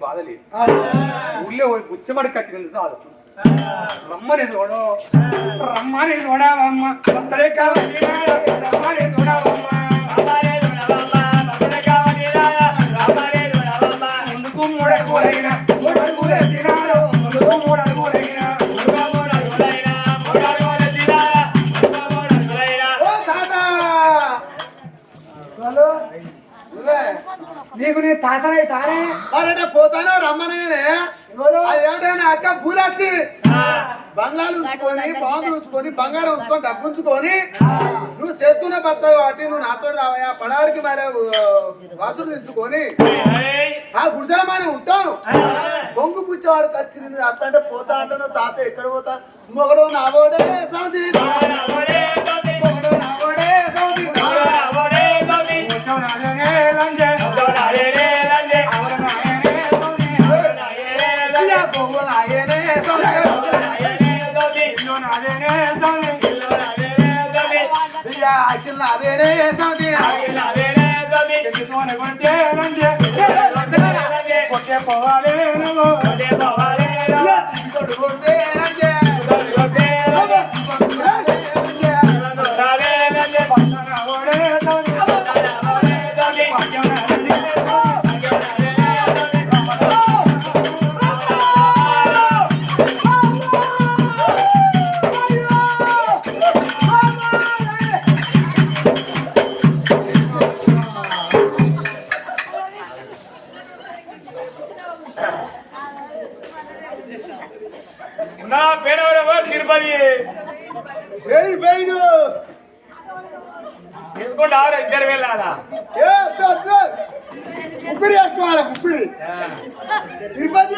బాధలేదు ఊళ్ళో గుచ్చబడి కట్టినందు చాలు రమ్మని చూడు రమ్మని చూడవమ్మ భక్తుడే కావాలి రమ్మని చూడవమ్మ ముందుకు మూడడుగులైన మూడడుగులు నీకు నీ తాతనై తానే మరంటే పోతాను రమ్మనగానే అది ఏమిటైనా అక్క పూలొచ్చి బంగారు ఉంచుకొని బాగుంది ఉంచుకొని బంగారం ఉంచుకొని డబ్బు ఉంచుకొని నువ్వు చేసుకునే భర్త కాబట్టి నువ్వు నాతో రావయా పడారికి మరి వాసుడు తెచ్చుకొని ఆ గుడిసెలమైన ఉంటావు బొంగు పుచ్చేవాడు వచ్చింది అత్త అంటే పోతా అంటే తాత ఎక్కడ పోతా? మొగడు నావోడే సౌది. మొగడు నావోడే సౌది. ఇయ్య అఖిల్ అదేనే సౌది కొట్టే పోవాలి నువ్వు ఇయ్య సింగడు కొట్టే రంగే నా ఏయ్ బైడు తీసుకుంటే ఆరు ఇద్దరు వెళ్ళాలా? ముగ్గురు వేసుకోవాలి ముగ్గురు తిరుపతి!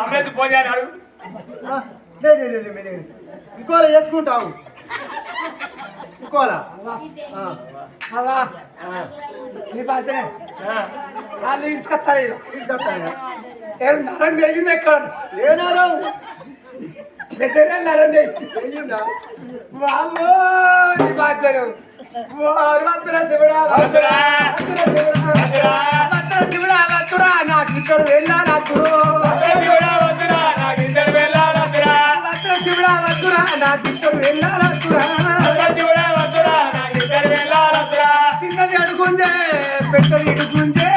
అమృత పూజ. ఇంకోలా వేసుకుంటావు ఇంకోలా. నీ ఆ. వాళ్ళు తీసుకొస్తారు తీసుకొస్తాను. ఏం నరం పెరిగింది ఎక్కడ ఏ నరం? పెద్దనే నరం పెరిగింది పెరిగిందా? వామ్మో, నీ బాధ్యను. నాకు ఇక్కడ వెళ్ళాలా నాకు ఇద్దరు వెళ్ళాలా నాకు ఇద్దరు వెళ్ళాలొద్దురా. చిన్నది అడుగుందే పెద్దది ఇడుగుందే.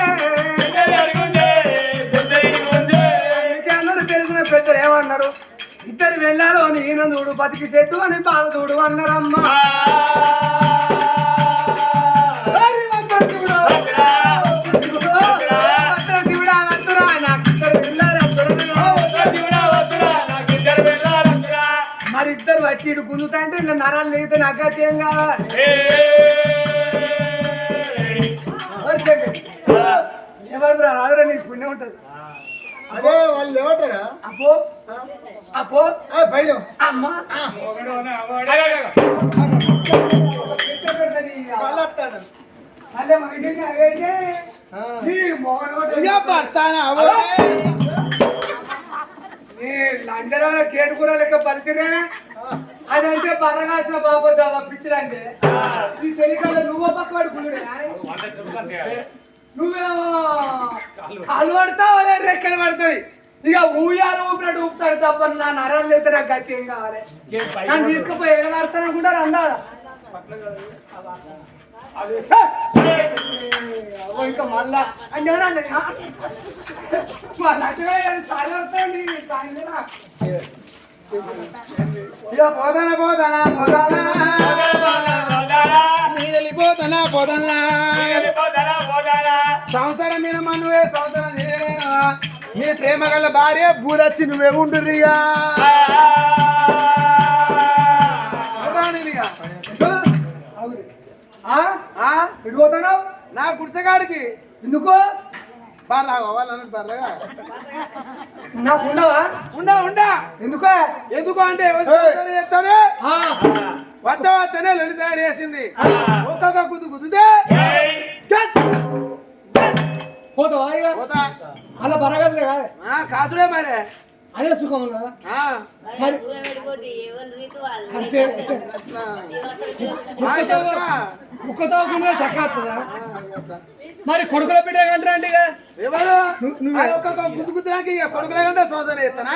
ఇద్దరు ఇద్దరు ఇడుగుంటే. అందుకే అన్నారు తెలిసిన పెద్దలు ఏమన్నారు? ఇద్దరు వెళ్ళారు నేను చూడు బతికి చెట్టు అని బాధ చూడు అన్నారమ్మా. మరి ఇద్దరు వచ్చి ఇడు గుంజుతా అంటే నరాలు లేకపోతే నాకు ఏం కావాలి. ఎవరు రాదురా నీకు పుణ్యం ఉంటుంది. అదే వాళ్ళు ఏమంటారా అపో అపో బయలు అమ్మ వాళ్ళు వస్తాడు. అదే మా ఇంటికి అదేంటి? ఆ. నీ మొగడు ఒకటి ఇక పడతానా? అవే. నీ లండలో కేటుకూర లెక్క పరిచయనే అదంటే బర్రగాసిన బాబు పిచ్చిలంటే ఈ చెలికల్లో నువ్వు పక్క పడుకున్నాడే నువ్వేమో కాలు పడతావు రెక్కలు పడతాయి. ఇక ఊయాలు ఊపినట్టు ఊపుతాడు తప్ప నా నరాలు అయితే నాకు గట్టి ఏం కావాలి? నన్ను తీసుకుపోయి ఎగలాడతాను కూడా అవ్వ ఇంకా మళ్ళా. అంటే ఎవరండి? మళ్ళా అంటే తాళి వస్తాయండి, సంవత్సరం మీద మనవే సంవత్సరం నీ ప్రేమ గల భార్య బూరచ్చి నువ్వే? ఆ? ఎటు పోతున్నావు? నా గుడిసెగాడికి ఎందుకు? బర్రా వాళ్ళన్నట్టు బర్రగా? నాకు ఉండవా? ఉండా ఉండా. ఎందుకు? ఎందుకు అంటే చేస్తానే వద్ద వద్దనే లొలి తయారు చేసింది. ఒక్కొక్క గుద్దు గుద్దుతే పోతావా ఇక పోతా. అలా బరగదులే కాదు ఆ, కాసుడే మరే. అదే సుఖం మరి. కుక్కతో చక్కగా మరి కొడుకుల బిడ్డ కంటారండి ఇక? ఎవరు? ఆ ఒక్కొక్క గుద్దు గుద్దురాకి ఇక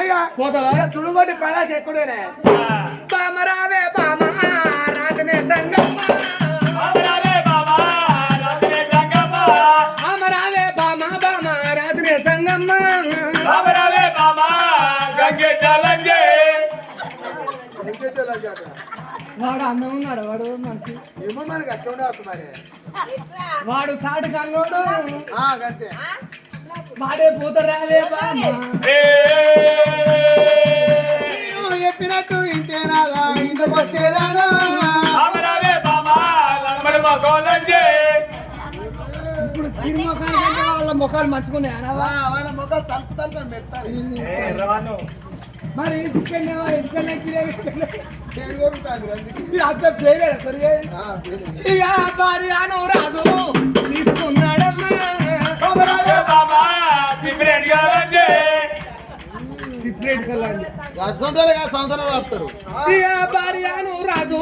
ఇక? పోతావా? ఇక తుడుగొట్టి పడాకి ఎక్కువనే బామరావే బామ రాజనే సంగమ్మ. వాడు అందం ఉన్నాడు వాడు ఏమో మనకి అట్లా ఉండవచ్చు మరి? వాడు సాటు కన్నోడు ఆ, గంతే. వాడే పూతరావే బామ నేను చెప్పినట్టు ఇంతేనాదా ఇంటికి వచ్చేదానా ఇప్పుడు తీరు వాళ్ళ ముఖాలు మంచుకున్నాయి అనవా ఆ, వాళ్ళ ముఖం తలుపు తలుపు పెడతారు. రవాను మరి అందుకే. ఇది అంత పేరే సరిగా భార్య రాదు. డిఫరెంట్ కలర్ సంవత్సరాలు ఆపుతారు. ఇక భార్యను రాదు.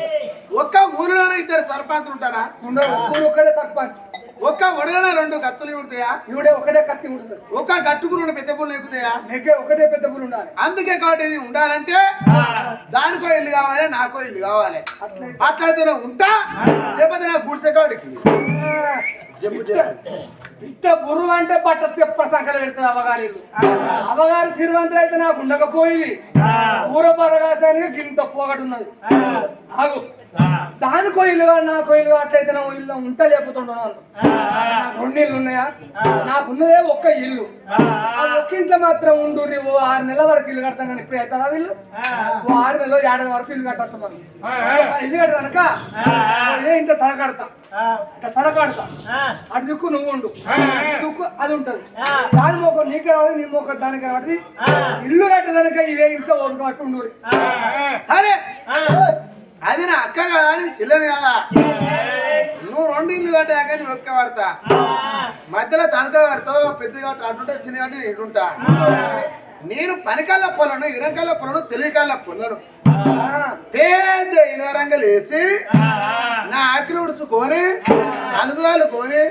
ఒక్క ఊరిలోనే ఇద్దరు సర్పంచులు ఉంటారా? ఒక్కడే సర్పంచ్. ఒక్క ఒడగల రెండు కత్తులు ఉంటాయా? ఈవిడే ఒకటే కత్తి ఉంటుంది. ఒక్క గట్టుకు రెండు పెద్ద పూలు ఎక్కుతాయా నీకే ఒకటే పెద్ద పూలు ఉండాలి. అందుకే కాబట్టి ఉండాలంటే దానికో ఇల్లు కావాలి నాకో ఇల్లు కావాలి. అట్లే. అట్లయితే ఉంటా లేకపోతే నా గుడిసె కాడికి. చెప్పు చెప్పు. ఇట్ట గురువు అంటే బట్ట తెప్ప సంకలు పెడుతుంది ఇల్లు. అమ్మగారు సిరివంతులు అయితే నాకు ఉండకపోయి ఊర పరగాసానికి గింత పోగడు ఉన్నది ఆగు. దానికో ఇల్లు కాదు నాకో ఇల్లు అట్లయితే నా ఇల్లు ఉంటా లేకపోతుండను రెండు ఇల్లు ఉన్నాయా? నాకున్నదే ఒక్క ఇల్లు. ఆ. ఒక్క ఇంట్లో మాత్రం ఉండు ఓ ఆరు నెలల వరకు ఇల్లు కడతాం కానీ ఇప్పుడు అవుతుందా వీళ్ళు? ఓ ఆరు నెలలు ఏడాది వరకు ఇల్లు కట్టచ్చు మనం ఇల్లు కట్టదనక ఏ ఇంట్లో తల కడతా? తల కడతా? అటు దిక్కు నువ్వు ఉండు. దిక్కు అది ఉంటది. దాని మొక్క నీకే రావాలి నీ మొక్క దానికి కాబట్టి ఇల్లు కట్టదనక ఇదే ఇంట్లో కట్టు ఉండు. సరే. అది నా అక్క కదా అని చిల్లరి కదా. నువ్వు రెండు ఇల్లు కట్టాక నేను ఒక్క పడతా మధ్యలో తనక పడతావు పెద్ద కాబట్టి అటుంటే చిన్న కాబట్టి ఇటుంటా నేను పనికల్ల పొలను ఇరంకల్ల పొలను తెలియకల్ల పొలను. పెద్ద ఇనవరంగలు లేచి నా ఆకలి ఉడుచుకొని అనుగుదాలు కొని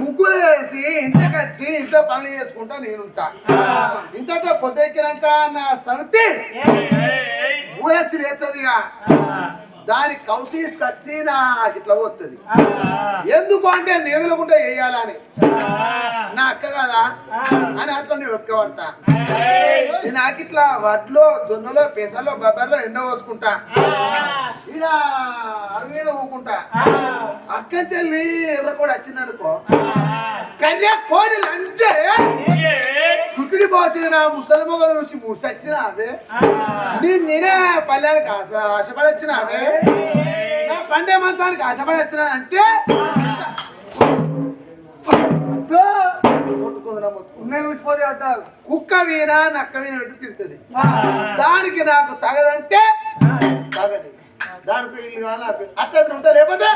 ముగ్గులు వేసి ఇంటికి వచ్చి ఇంట్లో పనులు చేసుకుంటా నేనుంటా ఇంతతో పొద్దెక్కినాక నా సంతి ఊరచ్చి లేస్తుంది ఇక దాని కౌసి కచ్చి నాకు ఇట్లా పోతుంది. ఎందుకు అంటే నేగులకుండా వేయాలని నా అక్క కదా? అని అట్లా నేను ఒక్క నేను నాకు ఇట్లా వడ్లో జొన్నలో పెసర్లో బబ్బర్లో ఎండ పోసుకుంటా. ఇక అరవీలో ఊకుంటా అక్క చెల్లి ఎర్ర కూడా వచ్చిందనుకో. కన్యా కోడి లంచే. కుక్కిడి పోచిన ముసలి మొగలు చూసి ముసొచ్చిన అవే నేను నేనే పల్లెనికి ఆశ ఆశపడి వచ్చిన అవే నా పండే మంచానికి ఆశపడి వచ్చిన అంటే కుక్క వీణ నక్క వీణ పెట్టి తిడుతుంది దానికి నాకు తగదంటే తగదు దానికి ఇల్లు కావాలి నాకు ఉంటా లేకపోతే?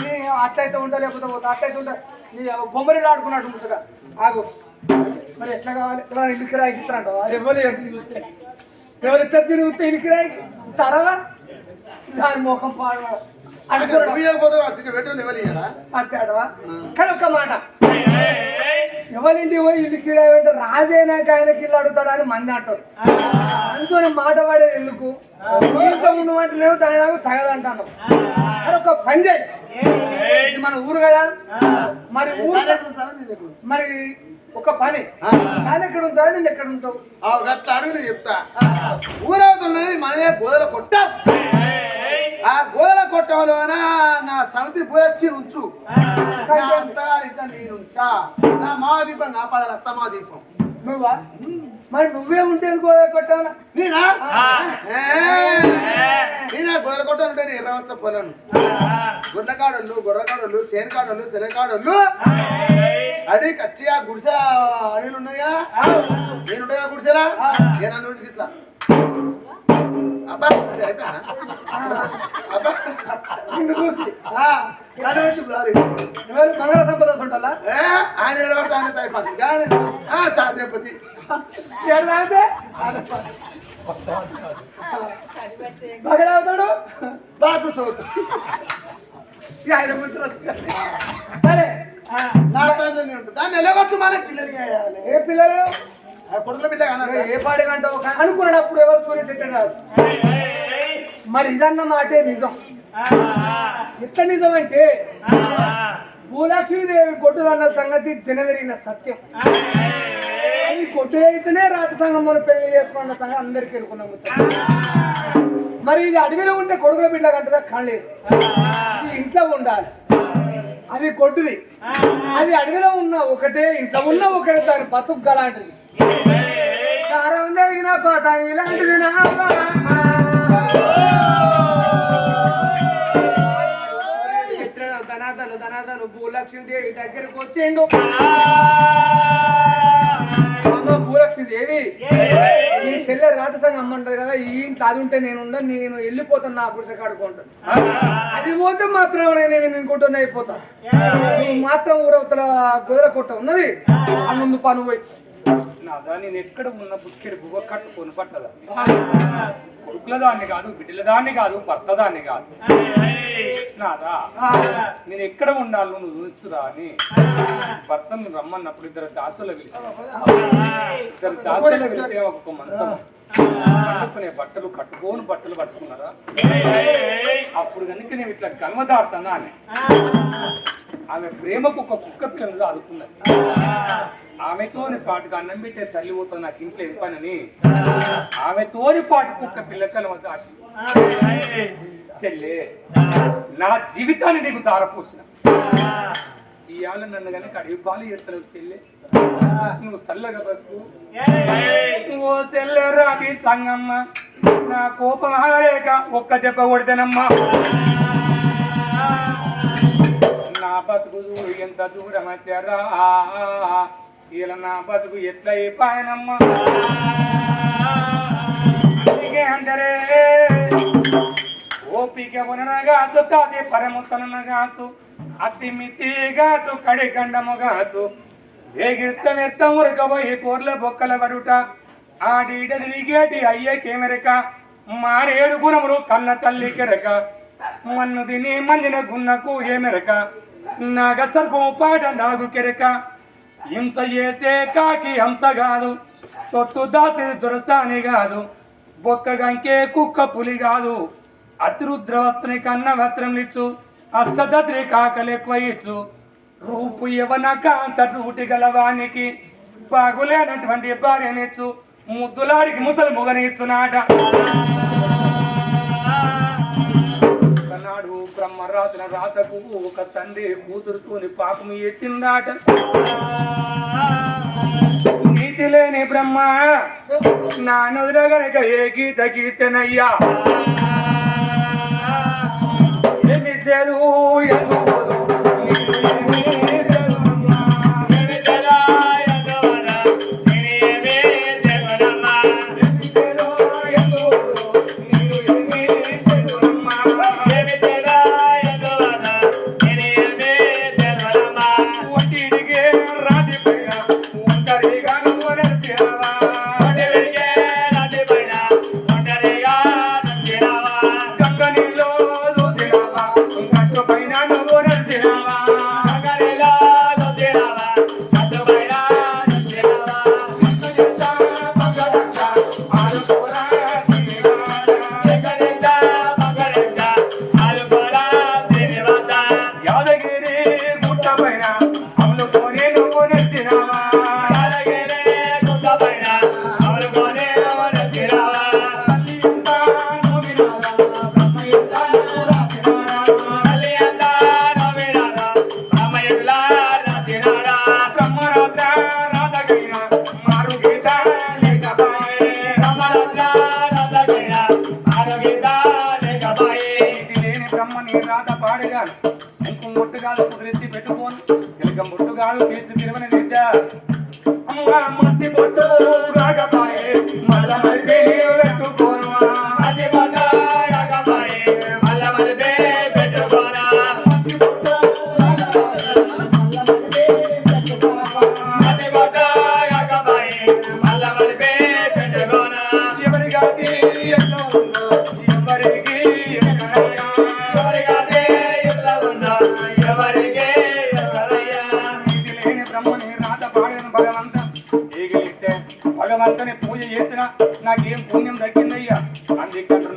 నీ అట్లయితే ఉంటా లేకపోతే పోతా అట్లయితే ఉంటా. నీ బొమ్మరిలు ఆడుకున్నట్టు ఉంటుందిగా ఆగు. మరి ఎట్లా కావాలి? ఎవరు ఇంటికి రాయికి ఇస్తారంట. ఎవరు ఎవరు ఇద్దరు తిరుగుతే ఇంటికి రాయికి తర్వాత దాని ముఖం పాడు. అనుకున్నాడు నువ్వు ఇవ్వకపోతే అసలు పెట్టు ఎవరు ఇయ్యరా అంతే అడవా కానీ ఒక మాట. ఎవరింటికి పోయి ఇల్లు కిరాయి అంటే రాజైనాక ఆయనకి ఇల్లు అడుగుతాడు అని మంది అంటారు. అందుకని మాట పడేది ఎందుకు? ఇంట్లో ఉండమంటేనేమో దాని నాకు తగదంటాను. కానీ ఒక పని చేయి. ఇది మన ఊరు కదా. మరి ఊరు. మరి ఒక పని. ఆయన ఎక్కడ ఉంటాడు నేను ఎక్కడ ఉంటావు? ఆ, గట్ల అడుగు నేను చెప్తా ఊరవుతున్నది మనదే గోదల కొట్ట. ఆ గోదల కొట్ట కంచంలోన నా సమితి పూలొచ్చి ఉంచు. నా అంతా ఇట్లా నేనుంటా నా మా దీపం కాపాడాలి అత్త మా దీపం నువ్వా మరి నువ్వే ఉంటే కొట్టాలా? నేనా? నేనా గొర్రె కొట్టాలంటే నేను ఎర్రవచ్చ పొలను గుర్రకాడోళ్ళు గొర్రకాడోళ్ళు సేనకాడోళ్ళు సెలకాడోళ్ళు అడి కచ్చి ఆ గుడిసె అడవిలు ఉన్నాయా నేను ఉంటాయా గుడిసెలా ఏ నన్ను ఇట్లా? అబ్బా అది అయిపోయానా అబ్బా. నిన్ను చూసి. ఎవరు సంపద ఆయన ఎడబడితే ఆయన తైపోతుంది కానీ చోటు ఆయన కూర్చుని సరే ఆ, నా తండ్రి ఉంటుంది. దాన్ని ఎలగొట్టు మన పిల్లలు ఏ పిల్లలు? ఏ పాడి కంటావు? అనుకున్నప్పుడు ఎవరు సూర్య చెట్టు మరి ఇదన్న మాటే నిజం. ఇష్ట నిజం అంటే భూలక్ష్మీదేవి కొట్టుదన్న సంగతి జనవరిన సత్యం. అది కొట్టు అయితేనే రాత మనం పెళ్ళి చేసుకున్న సంగతి అందరికీ ఎరుకున్నాము మరి ఇది అడవిలో ఉంటే కొడుకుల బిడ్డ కంటదా? కాలేదు. ఇది ఇంట్లో ఉండాలి. అది కొట్టుది. అది అడవిలో ఉన్న ఒకటే ఇంట్లో ఉన్న ఒకటే దాని బతుకు గలాంటిది. దారం జరిగిన పదం ఇలాంటిది నా ధనాదను ధనాదను భూలక్ష్మీదేవి దగ్గరకు వచ్చిండు అమ్మ భూలక్ష్మీదేవి ఈ చెల్లె రాత సంఘం అమ్మంటది కదా ఈ ఇంట్లో అది ఉంటే నేను ఉండ నేను వెళ్ళిపోతాను నా గుడిసె కాడుకుంటాను అది పోతే మాత్రం నేను ఇంకోటి అయిపోతా నువ్వు మాత్రం ఊరవతల కుదర కొట్ట ఉన్నది. ఆ పను పోయి నాదా నేను ఎక్కడ ఉన్న బుక్కెడు బువ్వ కట్టు కొనుపట్టదా? కొడుకుల దాన్ని కాదు బిడ్డల దాన్ని కాదు భర్త దాన్ని కాదు. నాదా నేను ఎక్కడ ఉండాలి నువ్వు చూస్తురా అని భర్తను రమ్మన్నప్పుడు ఇద్దరు దాసుల పిలిచి ఇద్దరు దాసుల పిలిస్తే ఒక మంచం. కట్టుకునే బట్టలు కట్టుకోని బట్టలు పట్టుకున్నారా? అప్పుడు కనుక నేను ఇట్లా గల్మదాడుతున్నా అని. ఆమె ప్రేమకు ఒక కుక్క పిల్లలు ఆదుకున్నది. ఆమెతోని పాటుగా అన్నం పెట్టే తల్లి పోతుంది నాకు ఇంట్లో ఏం పనని? ఆమెతోని పాటు కుక్క పిల్ల కలవ చెల్లే నా జీవితాన్ని నీకు దారపోసిన. ఇవాళ నన్ను కనుక అడిగి పాలు ఎత్తలేవు చెల్లె నువ్వు చల్లగా బతుకు. నువ్వు చెల్లె రాది సంగమ్మ నా కోపం ఆగలేక ఒక్క దెబ్బ కొడితేనమ్మా. నా బతుకు చూడు ఎంత దూరం వచ్చారా ఇలా నా బతుకు ఎట్లా అయిపోయానమ్మా అందుకే అందరే ఓపిక ఉన్నగాసు తాది పరముతనగాసు అతి మితిగాసు కడి గండముగాసు ఉరకబోయి పోర్ల బొక్కల వరుట ఆడిడ అయ్యే కేమెరక మారేడు గుణములు కన్న తల్లి కెరక మన్ను తిని మందిన గున్నకు ఏమెరక నాగ సర్పం పాట నాగు కెరక హింస చేసే కాకి హంస కాదు తొత్తు దాసి దురసాని కాదు బొక్క గంకే కుక్క పులి కాదు అతిరుద్రవస్త్రి కన్న వస్త్రములిచ్చు అష్టదత్రి కాకలు ఇచ్చు రూపు యవన కాంత రూటి గలవానికి బాగులేనటువంటి భార్యనిచ్చు ముద్దులాడికి ముసలి మొగనిచ్చునాట. రాతకు ఒక తండ్రి కూతురుతోని పాపము ఎత్తిందాట నీతి లేని బ్రహ్మ నా నుదుర గనక ఏ గీత గీతనయ్యా. ఏమి చదువు ముట్టుగాలు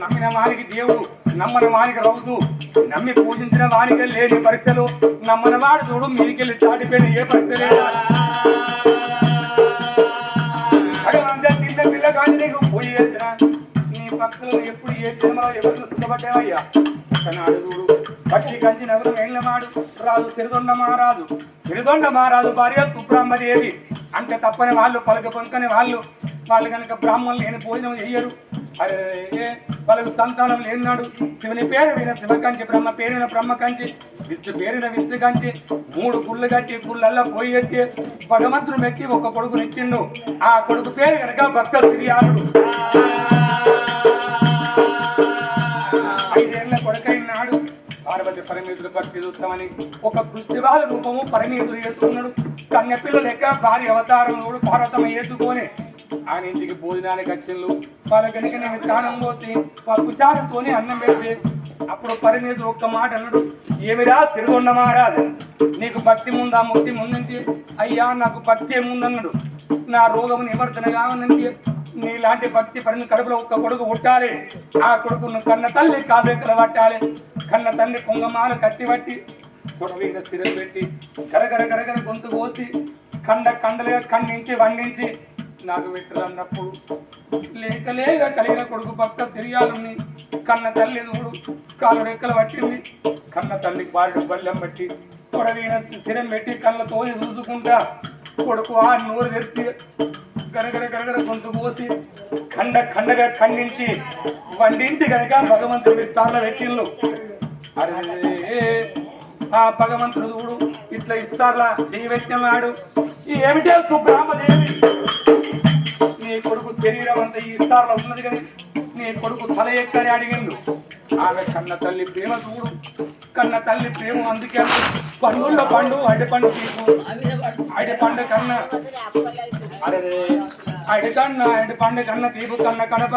నమ్మిన వారికి దేవుడు నమ్మని వారికి రౌతు నమ్మి పూజించిన వారికి లేని పరీక్షలు నమ్మని వాడు చూడు మీదికెళ్ళి చాటిపోయిన ఏ పరీక్ష లేదా భగవంత పిల్ల పిల్ల నీకు పూజ చేసిన భక్తులు ఎప్పుడు ఏ జన్మలో ఎవరు సుఖపడ్డావయ్యా? ఒకనాడు చూడు పట్టి కంచి నగరం మేళ్ళమాడు రాజు సిరిదొండ మహారాజు. సిరిదొండ మహారాజు భార్య సుబ్రహ్మదేవి. అంటే తప్పని వాళ్ళు పలక పొనుకని వాళ్ళు. వాళ్ళు కనుక బ్రాహ్మణులు లేని భోజనం చెయ్యరు. అరే వాళ్ళకు సంతానం లేనాడు శివుని పేరు విన శివకంచి బ్రహ్మ పేరిన బ్రహ్మ కంచి విష్ణు పేరిన విష్ణు కంచి మూడు గుళ్ళు కట్టి గుళ్ళల్లో పోయి ఎత్తి భగవంతుడు మెచ్చి ఒక కొడుకునిచ్చిండు ఆ కొడుకు పేరు కనుక భక్త శ్రీయాలుడు ఐదేళ్ళ కొడుకైనాడు పార్వతి పరమేశ్వరు భక్తి చూస్తామని ఒక కృష్ణివాల రూపము పరమేశ్వరు చేసుకున్నాడు కన్య పిల్లలెక్క భార్య అవతారముడు పార్వతమ వేసుకొని ఆయన ఇంటికి భోజనానికి వచ్చిండు. వాళ్ళ కనుక నేను తానం పోసి పప్పు అన్నం పెడితే అప్పుడు పరమేశ్వరు ఒక్క మాట అన్నాడు. ఏమిరా తిరుగుండ మహారాజు నీకు భక్తి ముందా ముక్తి ముందంటే? అయ్యా నాకు భక్తి ఏముందన్నాడు? నా రోగము నివర్తన కావాలంటే నీలాంటి భక్తి పడిన కడుపులో ఒక్క కొడుకు పుట్టాలి. ఆ కొడుకును కన్న తల్లి కాళ్ళెక్కలు పట్టాలి. కన్న తల్లి కుంగమాలు కత్తి పట్టి పొడవైన స్థిరం పెట్టి గరగర గరగర గొంతు కోసి కండ కండలుగా ఖండించి వండించి నాకు విట్టలన్నప్పుడు లేక లేక కలిగిన కొడుకు భక్త తిరిగాలని కన్న తల్లి దూడు కాలు రెక్కలు పట్టింది. కన్న తల్లి బారి బల్లెం పట్టి కొడవీన స్థిరం పెట్టి కళ్ళతో చూసుకుంటా కొడుకు ఆ నోరు తెరిచి గరగర గరగర గొంతు పోసి ఖండ ఖండగా ఖండించి వండింటి గనక భగవంతుడి విస్తారణ పెట్టిండు అరే ఆ భగవంతుడు చూడు ఇట్లా ఇస్తారా శ్రీ పెట్టినాడు ఏమిటే సుబ్రహ్మదేవి? నీ కొడుకు శరీరం అంతా ఈ ఇస్తార్లో ఉన్నది కానీ నీ కొడుకు తల ఎక్కని అడిగిండు. ఆమె కన్న తల్లి ప్రేమ చూడు. కన్న తల్లి ప్రేమ అందుకే అంది, పండుల్లో పండు అడి పండు తీపు. అడి పండు కన్న అడి కన్నా అడి పండు కన్న తీపు కన్న కడప.